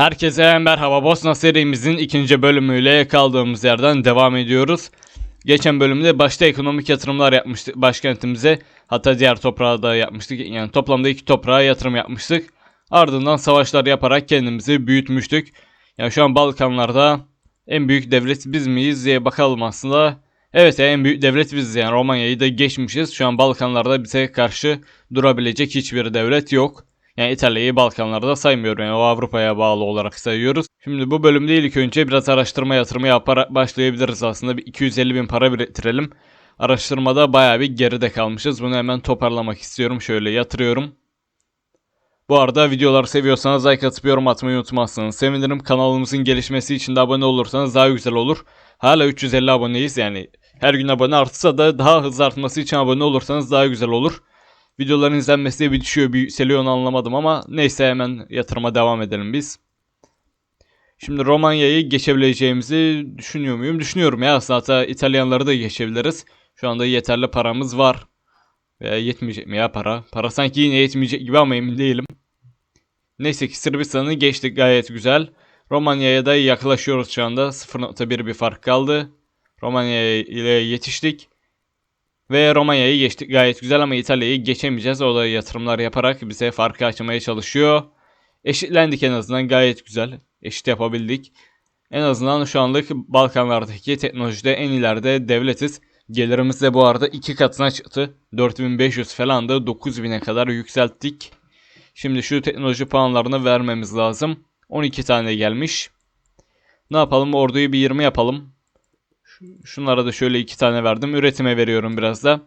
Herkese merhaba Bosna serimizin ikinci bölümüyle kaldığımız yerden devam ediyoruz. Geçen bölümde başta ekonomik yatırımlar yapmıştık başkentimize. Hatta diğer toprağa da yapmıştık. Yani toplamda iki toprağa yatırım yapmıştık. Ardından savaşlar yaparak kendimizi büyütmüştük. Yani şu an Balkanlarda en büyük devlet biz miyiz diye bakalım aslında. Evet en büyük devlet biziz yani Romanya'yı da geçmişiz. Şu an Balkanlarda bize karşı durabilecek hiçbir devlet yok. Yani İtalya'yı Balkanlarda saymıyorum yani o Avrupa'ya bağlı olarak sayıyoruz. Şimdi bu bölümde ilk önce biraz araştırma yatırımı yaparak başlayabiliriz aslında. Bir 250 bin para biriktirelim. Araştırmada baya bir geride kalmışız. Bunu hemen toparlamak istiyorum. Şöyle yatırıyorum. Bu arada videoları seviyorsanız like atıp yorum atmayı unutmazsınız. Sevinirim kanalımızın gelişmesi için de abone olursanız daha güzel olur. Hala 350 aboneyiz yani her gün abone artsa da daha hızlı artması için abone olursanız daha güzel olur. Videoların izlenmesi bir düşüyor bir yükseliyor anlamadım ama neyse hemen yatırıma devam edelim biz. Şimdi Romanya'yı geçebileceğimizi düşünüyor muyum? Düşünüyorum ya aslında İtalyanları da geçebiliriz. Şu anda yeterli paramız var. Veya yetmeyecek mi ya para? Para sanki yine yetmeyecek gibi ama emin değilim. Neyse ki Sırbistan'ı geçtik gayet güzel. Romanya'ya da yaklaşıyoruz şu anda. 0.1 bir fark kaldı. Romanya ile yetiştik. Ve Romanya'yı geçtik gayet güzel ama İtalya'yı geçemeyeceğiz. O da yatırımlar yaparak bize farkı açmaya çalışıyor. Eşitlendik en azından gayet güzel. Eşit yapabildik. En azından şu anlık Balkanlardaki teknolojide en ileride devletiz. Gelirimiz de bu arada iki katına çıktı. 4500 falan da 9000'e kadar yükselttik. Şimdi şu teknoloji puanlarını vermemiz lazım. 12 tane gelmiş. Ne yapalım orduyu bir 20 yapalım. Şunlara da şöyle iki tane verdim. Üretime veriyorum biraz da.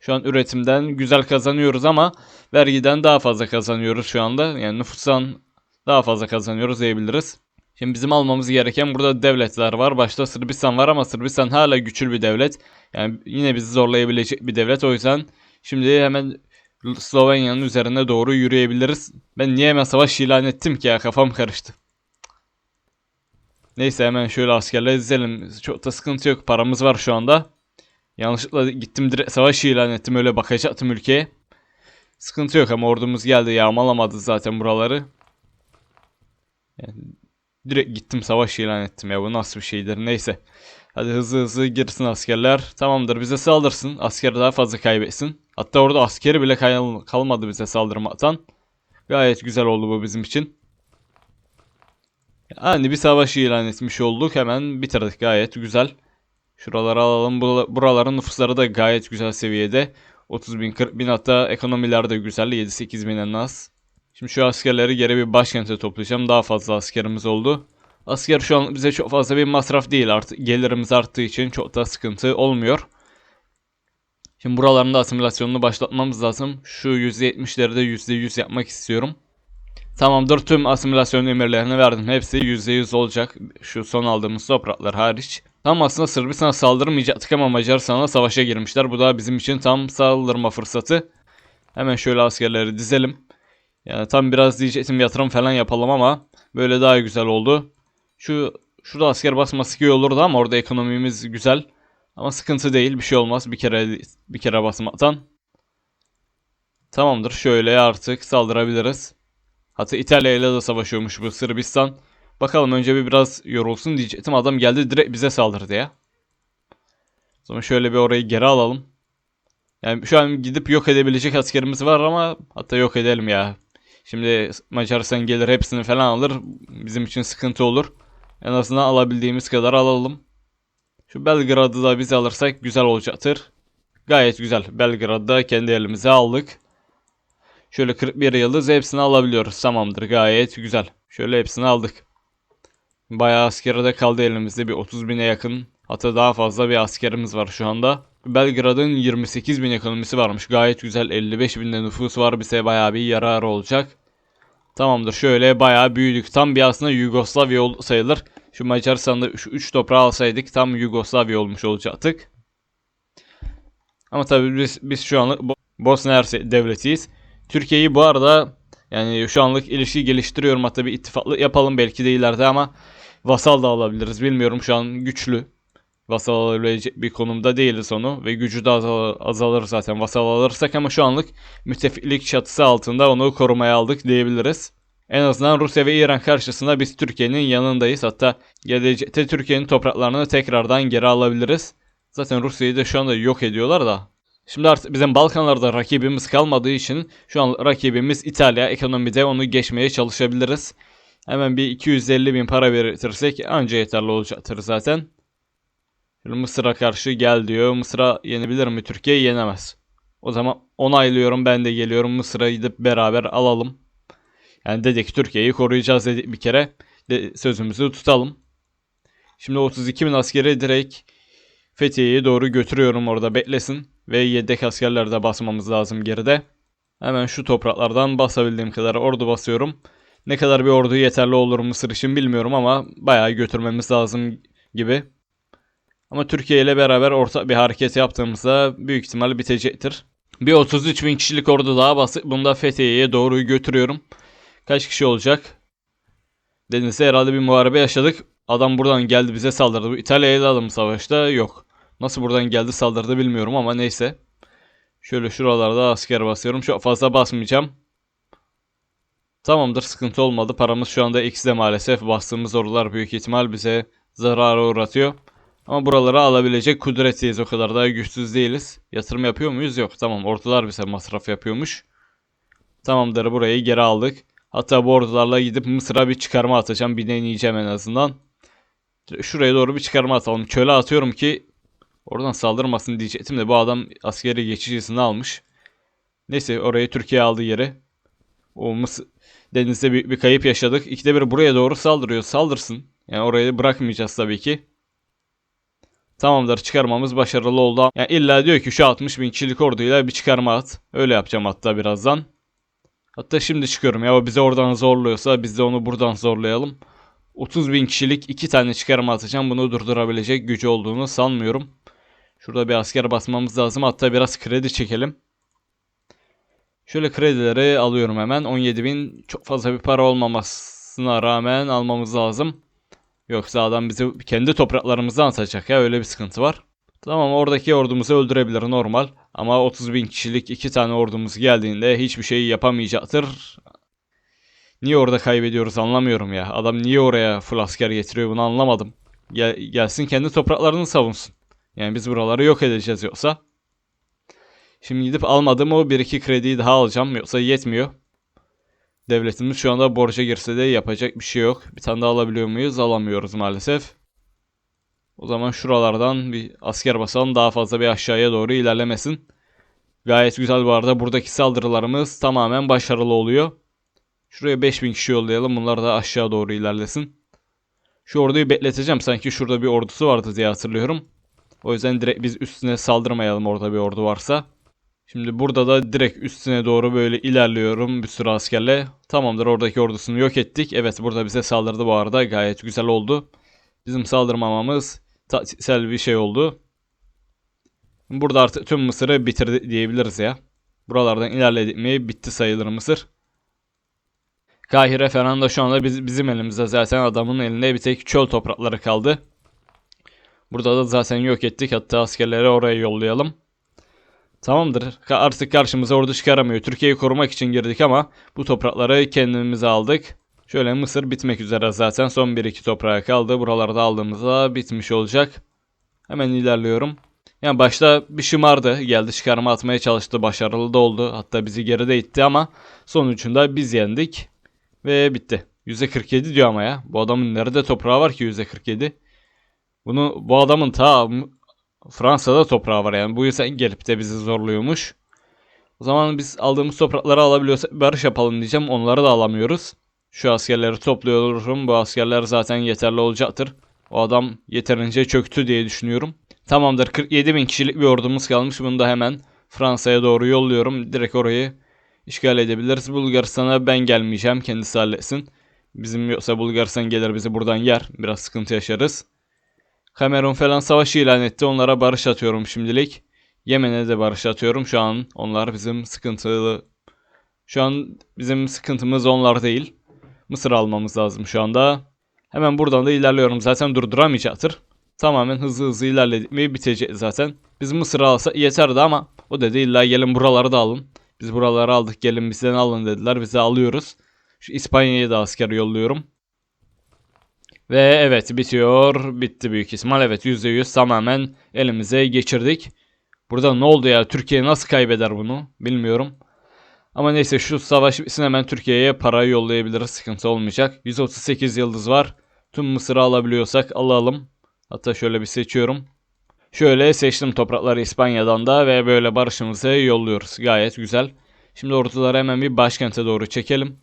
Şu an üretimden güzel kazanıyoruz ama vergiden daha fazla kazanıyoruz şu anda. Yani nüfustan daha fazla kazanıyoruz diyebiliriz. Şimdi bizim almamız gereken burada devletler var. Başta Sırbistan var ama Sırbistan hala güçlü bir devlet. Yani yine bizi zorlayabilecek bir devlet. O yüzden şimdi hemen Slovenya'nın üzerine doğru yürüyebiliriz. Ben niye hemen savaş ilan ettim ki ya kafam karıştı. Neyse hemen şöyle askerleri dizelim. Çok da sıkıntı yok. Paramız var şu anda. Yanlışlıkla gittim direkt savaş ilan ettim. Öyle bakacaktım ülkeye. Sıkıntı yok ama ordumuz geldi. Yağmalamadı zaten buraları. Yani direkt gittim savaş ilan ettim ya. Bu nasıl bir şeydir. Neyse. Hadi hızlı hızlı girsin askerler. Tamamdır bize saldırsın. Asker daha fazla kaybetsin. Hatta orada askeri bile kal- kalmadı bize saldırmaktan. Gayet güzel oldu bu bizim için. Yani bir savaş ilan etmiş olduk. Hemen bitirdik gayet güzel. Şuraları alalım. Buraların nüfusları da gayet güzel seviyede. 30 bin 40 bin hatta ekonomiler de güzel. 7-8 bin en az. Şimdi şu askerleri geri bir başkente toplayacağım. Daha fazla askerimiz oldu. Asker şu an bize çok fazla bir masraf değil artık. Gelirimiz arttığı için çok da sıkıntı olmuyor. Şimdi buraların da asimilasyonunu başlatmamız lazım. Şu %70'leri de %100 yapmak istiyorum. Tamamdır tüm asimilasyon emirlerini verdim. Hepsi %100 olacak. Şu son aldığımız topraklar hariç. Tam aslında Sırbistan'a saldırmayacaktık ama Macaristan'a savaşa girmişler. Bu da bizim için tam saldırma fırsatı. Hemen şöyle askerleri dizelim. Yani tam biraz diyecektim yatırım falan yapalım ama böyle daha güzel oldu. Şu şurada asker basması iyi olurdu ama orada ekonomimiz güzel. Ama sıkıntı değil bir şey olmaz bir kere bir kere basmaktan. Tamamdır şöyle artık saldırabiliriz. Hatta İtalya ile de savaşıyormuş bu Sırbistan. Bakalım önce bir biraz yorulsun diyecektim. Adam geldi direkt bize saldırdı ya. O zaman şöyle bir orayı geri alalım. Yani şu an gidip yok edebilecek askerimiz var ama hatta yok edelim ya. Şimdi Macaristan gelir hepsini falan alır. Bizim için sıkıntı olur. En azından alabildiğimiz kadar alalım. Şu Belgrad'ı da biz alırsak güzel olacaktır. Gayet güzel. Belgrad'ı da kendi elimize aldık. Şöyle 41 yıldız hepsini alabiliyoruz. Tamamdır gayet güzel. Şöyle hepsini aldık. Bayağı askeri de kaldı elimizde. Bir 30 bine yakın hatta daha fazla bir askerimiz var şu anda. Belgrad'ın 28 bin ekonomisi varmış. Gayet güzel 55 binde nüfus var. Bize bayağı bir yarar olacak. Tamamdır şöyle bayağı büyüdük. Tam bir aslında Yugoslavya sayılır. Şu Macaristan'da şu 3 toprağı alsaydık tam Yugoslavya olmuş olacaktık. Ama tabii biz, biz şu anlık Bosna Hersek devletiyiz. Türkiye'yi bu arada yani şu anlık ilişki geliştiriyorum hatta bir ittifaklı yapalım belki de ileride ama vasal da alabiliriz. Bilmiyorum şu an güçlü. Vasal alabilecek bir konumda değiliz onu ve gücü de azalır zaten vasal alırsak ama şu anlık müttefiklik çatısı altında onu korumaya aldık diyebiliriz. En azından Rusya ve İran karşısında biz Türkiye'nin yanındayız. Hatta gelecekte Türkiye'nin topraklarını tekrardan geri alabiliriz. Zaten Rusya'yı da şu anda yok ediyorlar da. Şimdi artık bizim Balkanlarda rakibimiz kalmadığı için şu an rakibimiz İtalya. Ekonomide onu geçmeye çalışabiliriz. Hemen bir 250 bin para verirsek anca yeterli olacaktır zaten. Şimdi Mısır'a karşı gel diyor. Mısır'a yenebilir mi? Türkiye yenemez. O zaman onaylıyorum ben de geliyorum Mısır'a gidip beraber alalım. Yani dedik Türkiye'yi koruyacağız dedik bir kere. De, sözümüzü tutalım. Şimdi 32 bin askeri direkt Fethiye'ye doğru götürüyorum orada beklesin. Ve yedek askerler de basmamız lazım geride. Hemen şu topraklardan basabildiğim kadar ordu basıyorum. Ne kadar bir ordu yeterli olur Mısır için bilmiyorum ama bayağı götürmemiz lazım gibi. Ama Türkiye ile beraber ortak bir hareket yaptığımızda büyük ihtimalle bitecektir. Bir 33 bin kişilik ordu daha basıp bunu da Fethiye'ye doğru götürüyorum. Kaç kişi olacak? Denizde herhalde bir muharebe yaşadık. Adam buradan geldi bize saldırdı. İtalya ile adam savaşta yok. Nasıl buradan geldi saldırdı bilmiyorum ama neyse. Şöyle şuralarda asker basıyorum. Çok fazla basmayacağım. Tamamdır sıkıntı olmadı. Paramız şu anda X'de maalesef. Bastığımız ordular büyük ihtimal bize zarara uğratıyor. Ama buraları alabilecek kudretiyiz o kadar da güçsüz değiliz. Yatırım yapıyor muyuz? Yok. Tamam ordular bize masraf yapıyormuş. Tamamdır burayı geri aldık. Hatta bu ordularla gidip Mısır'a bir çıkarma atacağım. Bir deneyeceğim en azından. Şuraya doğru bir çıkarma atalım. Çöle atıyorum ki oradan saldırmasın diyecektim de bu adam askeri geçicisini almış. Neyse orayı Türkiye aldı yeri. O denizde bir, bir kayıp yaşadık. İkide bir buraya doğru saldırıyor. Saldırsın. Yani orayı bırakmayacağız tabii ki. Tamamdır çıkarmamız başarılı oldu. Yani illa diyor ki şu 60 bin kişilik orduyla bir çıkarma at. Öyle yapacağım hatta birazdan. Hatta şimdi çıkıyorum ya o bize oradan zorluyorsa biz de onu buradan zorlayalım. 30 bin kişilik iki tane çıkarma atacağım. Bunu durdurabilecek gücü olduğunu sanmıyorum. Şurada bir asker basmamız lazım. Hatta biraz kredi çekelim. Şöyle kredileri alıyorum hemen. 17 bin çok fazla bir para olmamasına rağmen almamız lazım. Yoksa adam bizi kendi topraklarımızdan atacak ya öyle bir sıkıntı var. Tamam oradaki ordumuzu öldürebilir normal. Ama 30 bin kişilik iki tane ordumuz geldiğinde hiçbir şey yapamayacaktır. Niye orada kaybediyoruz anlamıyorum ya. Adam niye oraya full asker getiriyor bunu anlamadım. Gel, gelsin kendi topraklarını savunsun. Yani biz buraları yok edeceğiz yoksa. Şimdi gidip almadım o 1-2 krediyi daha alacağım yoksa yetmiyor. Devletimiz şu anda borca girse de yapacak bir şey yok. Bir tane daha alabiliyor muyuz? Alamıyoruz maalesef. O zaman şuralardan bir asker basalım daha fazla bir aşağıya doğru ilerlemesin. Gayet güzel bu arada buradaki saldırılarımız tamamen başarılı oluyor. Şuraya 5000 kişi yollayalım bunlar da aşağı doğru ilerlesin. Şu orduyu bekleteceğim sanki şurada bir ordusu vardı diye hatırlıyorum. O yüzden direkt biz üstüne saldırmayalım orada bir ordu varsa. Şimdi burada da direkt üstüne doğru böyle ilerliyorum bir sürü askerle. Tamamdır oradaki ordusunu yok ettik. Evet burada bize saldırdı bu arada gayet güzel oldu. Bizim saldırmamamız taktiksel bir şey oldu. Burada artık tüm Mısır'ı bitirdi diyebiliriz ya. Buralardan ilerledik mi bitti sayılır Mısır. Kahire falan da şu anda biz, bizim elimizde zaten adamın elinde bir tek çöl toprakları kaldı. Burada da zaten yok ettik hatta askerleri oraya yollayalım. Tamamdır. Artık karşımıza ordu çıkaramıyor. Türkiye'yi korumak için girdik ama bu toprakları kendimize aldık. Şöyle Mısır bitmek üzere zaten. Son 1-2 toprağa kaldı. Buralarda aldığımızda bitmiş olacak. Hemen ilerliyorum. Yani başta bir şımardı. Geldi çıkarma atmaya çalıştı. Başarılı da oldu. Hatta bizi geride itti ama sonucunda biz yendik. Ve bitti. %47 diyor ama ya. Bu adamın nerede toprağı var ki %47? Bunu bu adamın ta Fransa'da toprağı var yani. Bu yüzden gelip de bizi zorluyormuş. O zaman biz aldığımız toprakları alabiliyorsak barış yapalım diyeceğim. Onları da alamıyoruz. Şu askerleri topluyorum. Bu askerler zaten yeterli olacaktır. O adam yeterince çöktü diye düşünüyorum. Tamamdır 47 bin kişilik bir ordumuz kalmış. Bunu da hemen Fransa'ya doğru yolluyorum. Direkt orayı işgal edebiliriz. Bulgaristan'a ben gelmeyeceğim. Kendisi halletsin. Bizim yoksa Bulgaristan gelir bizi buradan yer. Biraz sıkıntı yaşarız. Kamerun falan savaşı ilan etti. Onlara barış atıyorum şimdilik. Yemen'e de barış atıyorum. Şu an onlar bizim sıkıntılı. Şu an bizim sıkıntımız onlar değil. Mısır almamız lazım şu anda. Hemen buradan da ilerliyorum. Zaten durduramayacaktır. Tamamen hızlı hızlı ilerledik mi bitecek zaten. Biz Mısır'ı alsa yeterdi ama o dedi illa gelin buraları da alın. Biz buraları aldık gelin bizden alın dediler. Biz de alıyoruz. Şu İspanya'ya da asker yolluyorum. Ve evet bitiyor. Bitti büyük ihtimal. Evet %100 tamamen elimize geçirdik. Burada ne oldu ya? Türkiye nasıl kaybeder bunu? Bilmiyorum. Ama neyse şu savaş bitsin hemen Türkiye'ye para yollayabiliriz. Sıkıntı olmayacak. 138 yıldız var. Tüm Mısır'ı alabiliyorsak alalım. Hatta şöyle bir seçiyorum. Şöyle seçtim toprakları İspanya'dan da ve böyle barışımızı yolluyoruz. Gayet güzel. Şimdi orduları hemen bir başkente doğru çekelim.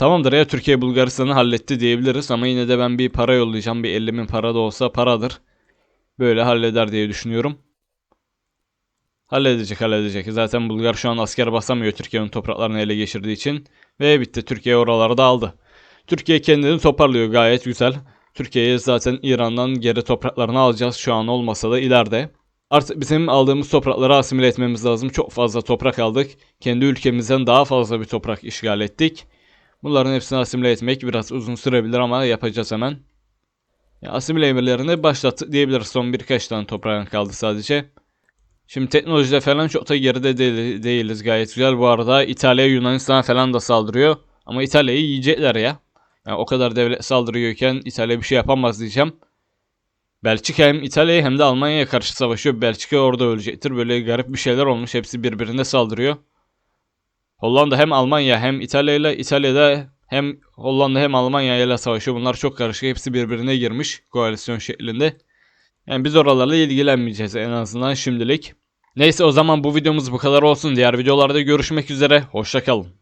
Tamamdır ya Türkiye Bulgaristan'ı halletti diyebiliriz ama yine de ben bir para yollayacağım. Bir 50 bin para da olsa paradır. Böyle halleder diye düşünüyorum. Halledecek halledecek. Zaten Bulgar şu an asker basamıyor Türkiye'nin topraklarını ele geçirdiği için. Ve bitti Türkiye oraları da aldı. Türkiye kendini toparlıyor gayet güzel. Türkiye'ye zaten İran'dan geri topraklarını alacağız şu an olmasa da ileride. Artık bizim aldığımız toprakları asimile etmemiz lazım. Çok fazla toprak aldık. Kendi ülkemizden daha fazla bir toprak işgal ettik. Bunların hepsini asimile etmek biraz uzun sürebilir ama yapacağız hemen. Ya, asimile emirlerini başlattık diyebiliriz. Son birkaç tane toprağın kaldı sadece. Şimdi teknolojide falan çok da geride de- değiliz gayet güzel. Bu arada İtalya Yunanistan falan da saldırıyor. Ama İtalya'yı yiyecekler ya. Yani o kadar devlet saldırıyorken İtalya bir şey yapamaz diyeceğim. Belçika hem İtalya'ya hem de Almanya'ya karşı savaşıyor. Belçika orada ölecektir. Böyle garip bir şeyler olmuş. Hepsi birbirine saldırıyor. Hollanda hem Almanya hem İtalya ile İtalya'da hem Hollanda hem Almanya ile savaşıyor. Bunlar çok karışık. Hepsi birbirine girmiş koalisyon şeklinde. Yani biz oralarla ilgilenmeyeceğiz en azından şimdilik. Neyse o zaman bu videomuz bu kadar olsun. Diğer videolarda görüşmek üzere. Hoşçakalın.